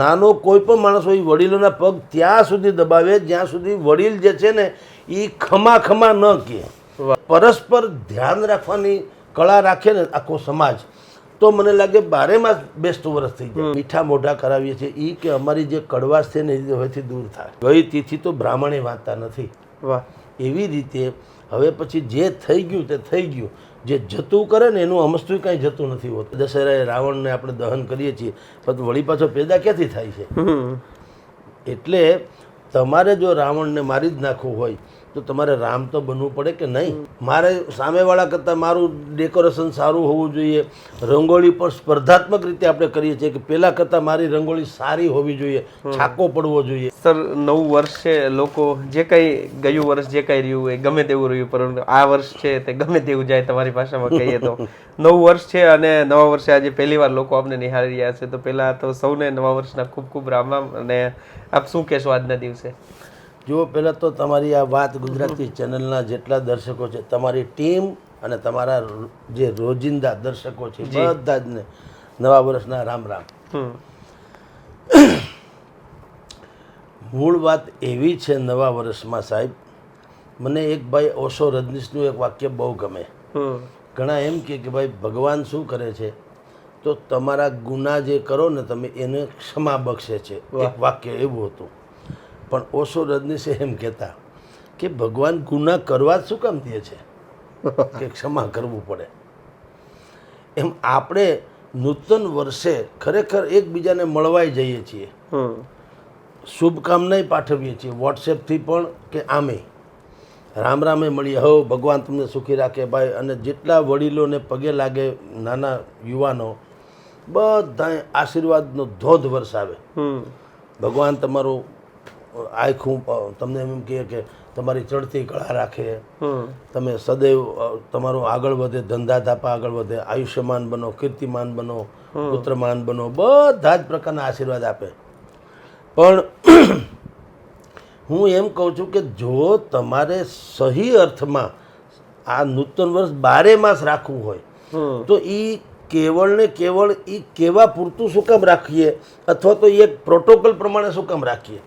નાનો કોઈ પણ માણસ હોય વડીલોના પગ ત્યાં સુધી દબાવે જ્યાં સુધી વડીલ જે છે ને એ ખમા ખમા ન કહે. પરસ્પર ધ્યાન રાખવાની કળા રાખે ને આખો સમાજ. તો મને લાગે બારે માસ બેસતું વર્ષ થઈ જાય. મીઠા મોઢા કરાવીએ છીએ. એ કે અમારી જે કડવાશ છે ને એ હવેથી દૂર થાય. ગઈ તિથિ તો બ્રાહ્મણે વાંચતા નથી. વાહ. એવી રીતે હવે પછી જે થઈ ગયું તે થઈ ગયું. જે જતું કરે ને એનું અમસ્તું કાંઈ જતું નથી હોતું. દશેરાએ રાવણને આપણે દહન કરીએ છીએ પણ વળી પાછો પેદા ક્યાંથી થાય છે? એટલે તમારે જો રાવણને મારી જ નાખવું હોય તો તમારે રામ તો બનવું પડે કે નહીં? મારે સામેવાળા કરતાં મારું ડેકોરેશન સારું હોવું જોઈએ. રંગોળી પણ સ્પર્ધાત્મક રીતે આપણે કરીએ છીએ કે પહેલાં કરતાં મારી રંગોળી સારી હોવી જોઈએ છાકો પડવો જોઈએ. સર નવું વર્ષ છે લોકો જે કંઈ ગયું વર્ષ જે કંઈ રહ્યું એ ગમે તેવું રહ્યું પરંતુ આ વર્ષ છે તે ગમે તેવું જાય તમારી ભાષામાં કહીએ તો. નવું વર્ષ છે અને નવા વર્ષે આજે પહેલી વાર લોકો આપને નિહાળી રહ્યા છે તો પહેલા તો સૌને નવા વર્ષના ખૂબ ખૂબ રામ રામ અને આપ શું કહેશો આજના દિવસે? જો પહેલાં તો તમારી આ વાત ગુજરાતી ચેનલના જેટલા દર્શકો છે તમારી ટીમ અને તમારા જે રોજિંદા દર્શકો છે બધા જ. ને નવા વર્ષના રામ રામ. મૂળ વાત એવી છે નવા વર્ષમાં સાહેબ મને એક ભાઈ ઓશો રજનીશનું એક વાક્ય બહુ ગમે. ઘણા એમ કે કે ભાઈ ભગવાન શું કરે છે? તો તમારા ગુના જે કરો ને તમે એને ક્ષમા બક્ષે છે. એક વાક્ય એવું હતું. પણ ઓશો રજનીશે એમ કહેતા કે ભગવાન ગુના કરવા જ શું કામ દે છે? કે ક્ષમા કરવું પડે. એમ આપણે નૂતન વર્ષે ખરેખર એકબીજાને મળવાઈ જઈએ છીએ. શુભકામનાય પાઠવીએ છીએ. વોટ્સએપથી પણ કે આમે. રામ રામે મળીએ હો ભગવાન તમને સુખી રાખે ભાઈ. અને જેટલા વડીલોને પગે લાગે નાના યુવાનો બધા આશીર્વાદનો ધોધ વરસાવે. ભગવાન તમારું આખું તમને એમ કહે કે તમારી ચડતી કળા રાખે. તમે સદૈવ તમારું આગળ વધે ધંધા ધાપા આગળ વધે આયુષ્યમાન બનો કીર્તિમાન બનો પુત્રમાન બનો બધા જ પ્રકારના આશીર્વાદ આપે. પણ હું એમ કહું છું કે જો તમારે સહી અર્થમાં આ નૂતન વર્ષ બારે માસ રાખવું હોય તો એ કેવળ ને કેવળ એ કેવા પૂરતું શું કામ રાખીએ? અથવા તો એ એક પ્રોટોકોલ પ્રમાણે શું કામ રાખીએ?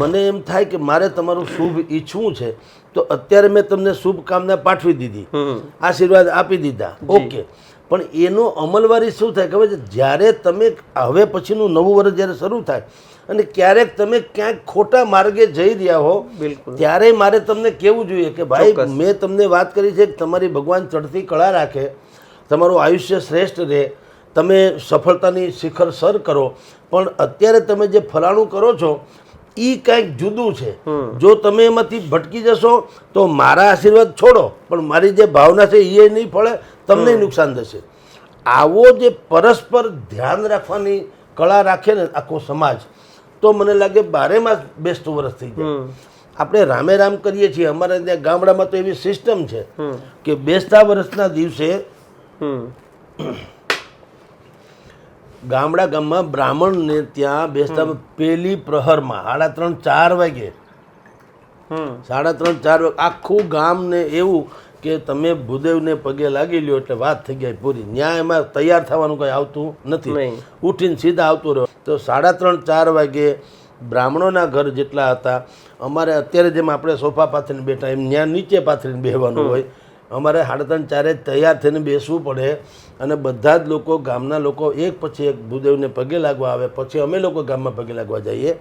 મને એમ થાય કે મારે તમારું શુભ ઈચ્છવું છે તો અત્યારે મેં તમને શુભકામના પાઠવી દીધી. આશીર્વાદ આપી દીધા. ઓકે. પણ એનો અમલવારી શું થાય ખબર છે? જ્યારે તમે હવે પછીનું નવું વર્ષ જ્યારે શરૂ થાય અને ક્યારેક તમે ક્યાંક ખોટા માર્ગે જઈ રહ્યા હો બિલકુલ. ત્યારે મારે તમને કેવું જોઈએ કે ભાઈ મેં તમને વાત કરી છે કે તમારી ભગવાન ચડતી કળા રાખે તમારું આયુષ્ય શ્રેષ્ઠ રહે તમે સફળતાની શિખર સર કરો. પણ અત્યારે તમે જે ફલાણું કરો છો એ કંઈક જુદું છે. જો તમે એમાંથી ભટકી જશો તો મારા આશીર્વાદ છોડો. પણ મારી જે ભાવના છે એ નહીં ફળે તમને નુકસાન થશે. આવો જે પરસ્પર ધ્યાન રાખવાની કળા રાખે ને આખો સમાજ તો મને લાગે બારે માસ બેસતું વર્ષ થઈ જાય. આપણે રામે રામ કરીએ છીએ. અમારા ત્યાં ગામડામાં તો એવી સિસ્ટમ છે કે બેસતા વર્ષના દિવસે ગામડા ગામમાં બ્રાહ્મણને ત્યાં બેસતા પેલી પ્રહરમાં સાડા ત્રણ ચાર વાગે. સાડા ત્રણ ચાર વાગે. આખું ગામને એવું કે તમે ભૂદેવને પગે લાગી લ્યો એટલે વાત થઈ ગઈ પૂરી. ન્યાય એમાં તૈયાર થવાનું કંઈ આવતું નથી. ઉઠીને સીધા આવતું રહ્યો. તો સાડા ત્રણ ચાર વાગે બ્રાહ્મણોના ઘર જેટલા હતા અમારે અત્યારે જેમ આપણે સોફા પાથરીને બેઠા એમ ત્યાં નીચે પાથરીને બેહવાનું હોય અમારે સાડા ત્રણ ચારે તૈયાર થઈને બેસવું પડે અને બધા જ લોકો ગામના લોકો એક પછી એક ભૂદેવને પગે લાગવા આવે. પછી અમે લોકો ગામમાં પગે લાગવા જઈએ.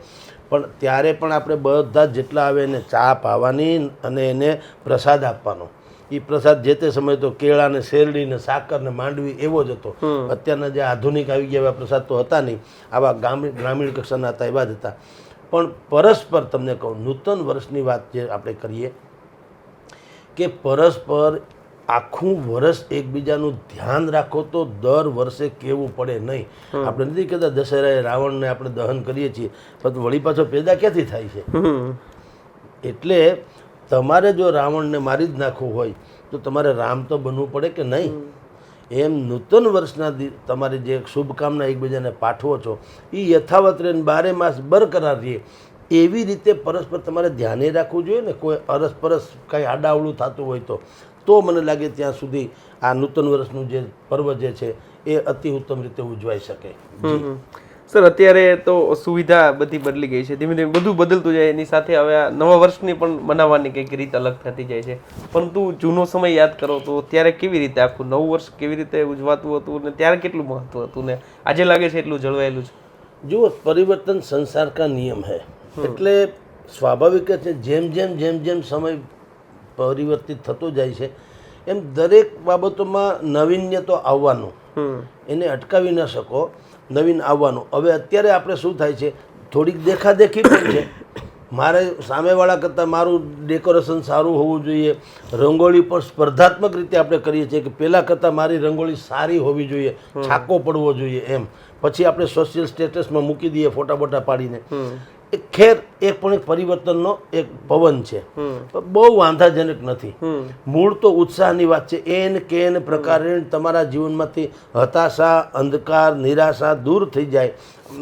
પણ ત્યારે પણ આપણે બધા જ જેટલા આવે એને ચા પાવાની અને એને પ્રસાદ આપવાનો. એ પ્રસાદ જે તે સમયે તો કેળા ને શેરડી ને સાકર ને માંડવી એવો જ હતો. અત્યારના જે આધુનિક આવી ગયા એવા પ્રસાદ તો હતા નહીં. આવા ગ્રામીણ ગ્રામીણ કક્ષાના હતા એવા જ હતા. પણ પરસ્પર તમને કહું નૂતન વર્ષની વાત જે આપણે કરીએ કે પરસ્પર આખું વર્ષ એકબીજાનું ધ્યાન રાખો તો દર વર્ષે કેવું પડે નહીં. આપણે નથી કહેતા દશેરાએ રાવણને આપણે દહન કરીએ છીએ પણ વળી પાછો પેદા ક્યાંથી થાય છે? એટલે તમારે જો રાવણને મારી જ નાખવું હોય તો તમારે રામ તો બનવું પડે કે નહીં? એમ નૂતન વર્ષના તમારે જે શુભકામના એકબીજાને પાઠવો છો એ યથાવત રહીને બારે માસ બરકરાર રહે. એવી રીતે પરસ્પર તમારે ધ્યાને રાખવું જોઈએ ને કોઈ અરસપરસ કાંઈ આડાવડું થતું હોય તો. તો મને લાગે ત્યાં સુધી આ નૂતન વર્ષનું જે પર્વ જે છે એ અતિ ઉત્તમ રીતે ઉજવાઈ શકે. હમ. સર અત્યારે તો સુવિધા બધી બદલી ગઈ છે. ધીમે ધીમે બધું બદલતું જાય એની સાથે હવે આ નવા વર્ષની પણ મનાવવાની કંઈક રીત અલગ થતી જાય છે. પરંતુ જૂનો સમય યાદ કરો તો ત્યારે કેવી રીતે આખું નવું વર્ષ કેવી રીતે ઉજવાતું હતું ને ત્યારે કેટલું મહત્વ હતું ને? આજે લાગે છે એટલું જળવાયેલું છે. જુઓ પરિવર્તન સંસાર કા નિયમ है એટલે સ્વાભાવિક જ છે જેમ જેમ જેમ જેમ સમય પરિવર્તિત થતો જાય છે એમ દરેક બાબતોમાં નવીન્ય તો આવવાનું એને અટકાવી ન શકો નવીન આવવાનું. હવે અત્યારે આપણે શું થાય છે થોડીક દેખાદેખી પણ છે. મારે સામેવાળા કરતાં મારું ડેકોરેશન સારું હોવું જોઈએ. રંગોળી પણ સ્પર્ધાત્મક રીતે આપણે કરીએ છીએ કે પહેલાં કરતાં મારી રંગોળી સારી હોવી જોઈએ છાકો પડવો જોઈએ એમ. પછી આપણે સોશિયલ સ્ટેટસમાં મૂકી દઈએ ફોટા બોટા પાડીને. ખેર એક પણ એક પરિવર્તનનો એક પવન છે. બહુ વાંધાજનક નથી. મૂળ તો ઉત્સાહની વાત છે. એન કેન પ્રકારે તમારા જીવનમાંથી હતાશા અંધકાર નિરાશા દૂર થઈ જાય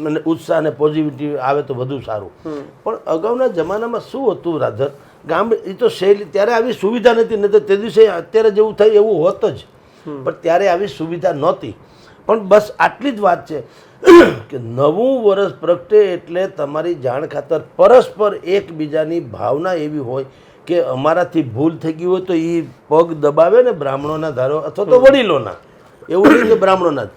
અને ઉત્સાહ અને પોઝિટિવિટી આવે તો વધુ સારું. પણ અગાઉના જમાનામાં શું હતું રાધર? ગામડે એ તો શૈલી ત્યારે આવી સુવિધા નથી નહીં તો તે દિવસે અત્યારે જેવું થાય એવું હોત જ. પણ ત્યારે આવી સુવિધા નહોતી. પણ બસ આટલી જ વાત છે. કે નવું વર્ષ પ્રગટે એટલે તમારી જાણ ખાતર પરસ્પર એકબીજાની ભાવના એવી હોય કે અમારાથી ભૂલ થઈ ગઈ હોય તો એ પગ દબાવે ને બ્રાહ્મણોના ધારો અથવા તો વડીલોના. એવું નહીં કે બ્રાહ્મણોના.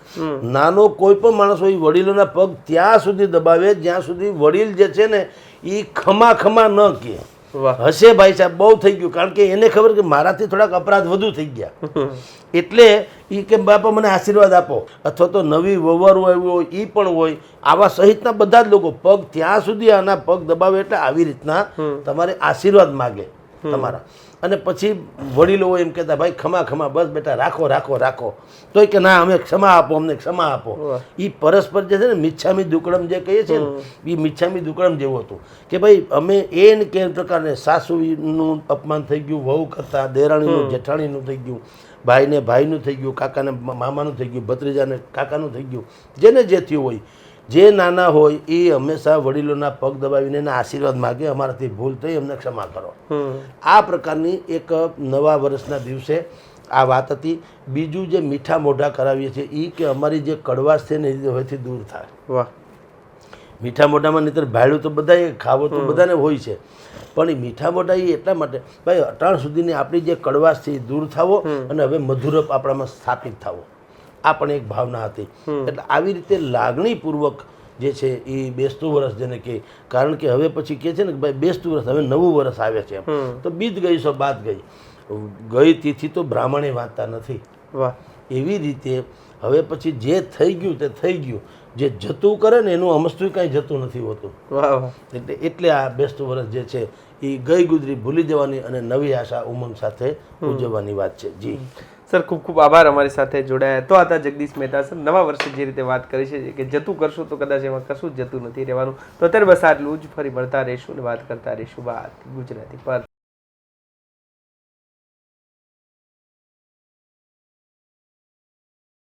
નાનો કોઈ પણ માણસ હોય વડીલોના પગ ત્યાં સુધી દબાવે જ્યાં સુધી વડીલ જે છે ને એ ખમા ખમા ન કહે. હશે ભાઈ સાહેબ બહુ થઈ ગયું. કારણ કે એને ખબર કે મારાથી થોડાક અપરાધ વધુ થઈ ગયા. એટલે એ કે બાપા મને આશીર્વાદ આપો. અથવા તો નવી વવર હોય હોય એ પણ હોય. આવા સહિતના બધા જ લોકો પગ ત્યાં સુધી આના પગ દબાવે એટલે આવી રીતના તમારે આશીર્વાદ માગે તમારા. અને પછી વડીલો એમ કહેતા ભાઈ ખમા ખમા બસ બેટા રાખો રાખો રાખો. તોય કે ના અમે ક્ષમા આપો અમને ક્ષમા આપો. એ પરસ્પર જે છે ને મિચ્છામી દુકડમ જે કહીએ છીએ ને એ મિચ્છામી દુકડમ જેવું હતું. કે ભાઈ અમે એ ને કે પ્રકારને સાસુનું અપમાન થઈ ગયું વહુ કરતા દેરાણીનું જેઠાણીનું થઈ ગયું ભાઈને ભાઈનું થઈ ગયું કાકાને મામાનું થઈ ગયું ભત્રીજાને કાકાનું થઈ ગયું જેને જે થયું હોય. જે નાના હોય એ હંમેશા વડીલોના પગ દબાવીને એના આશીર્વાદ માગે અમારાથી ભૂલ થઈ અમને ક્ષમા કરો. આ પ્રકારની એક નવા વર્ષના દિવસે આ વાત હતી. બીજું જે મીઠા મોઢા કરાવીએ છીએ એ કે અમારી જે કડવાશ છે ને એ હવેથી દૂર થાય. વાહ. મીઠા મોઢામાં નહીતર ભાડું તો બધાએ ખાવો તો બધાને હોય છે. પણ એ મીઠા મોઢા એ એટલા માટે ભાઈ અટાણ સુધીની આપણી જે કડવાશ છે એ દૂર થાવો અને હવે મધુરપ આપણામાં સ્થાપિત થાવો. આ પણ એક ભાવના હતી. એટલે આવી રીતે લાગણીપૂર્વક જે છે એ બેસતું વર્ષ જેને કહે કારણ કે હવે પછી કે છે ને કે ભાઈ બેસતું વર્ષ હવે નવું વર્ષ આવે છે તો બીત ગઈ સો બાદ ગઈ. ગઈ તિથિ તો બ્રાહ્મણે વાંચતા નથી. વાહ. એવી રીતે હવે પછી જે થઈ ગયું તે થઈ ગયું. જે જતું કરે ને એનું અમસ્તું કાંઈ જતું નથી હોતું. વાહ વાહ. એટલે એટલે આ બેસતું વર્ષ જે છે એ ગઈ ગુજરી ભૂલી જવાની અને નવી આશા ઉમંગ સાથે ઉજવવાની વાત છે. જી. સર, ખૂબ ખૂબ આભાર અમારી સાથે જોડાયા. તો હતા જગદીશ મહેતા સર, નવા વર્ષે જે રીતે વાત કરી છે, કે જતું કરશું તો કદાચ એમાં કશું જતું નથી રહેવાનું. તો અત્યારે બસ આટલું જ, ફરી મળતા રહીશું અને વાત કરતા રહીશું વાત ગુજરાતી પર.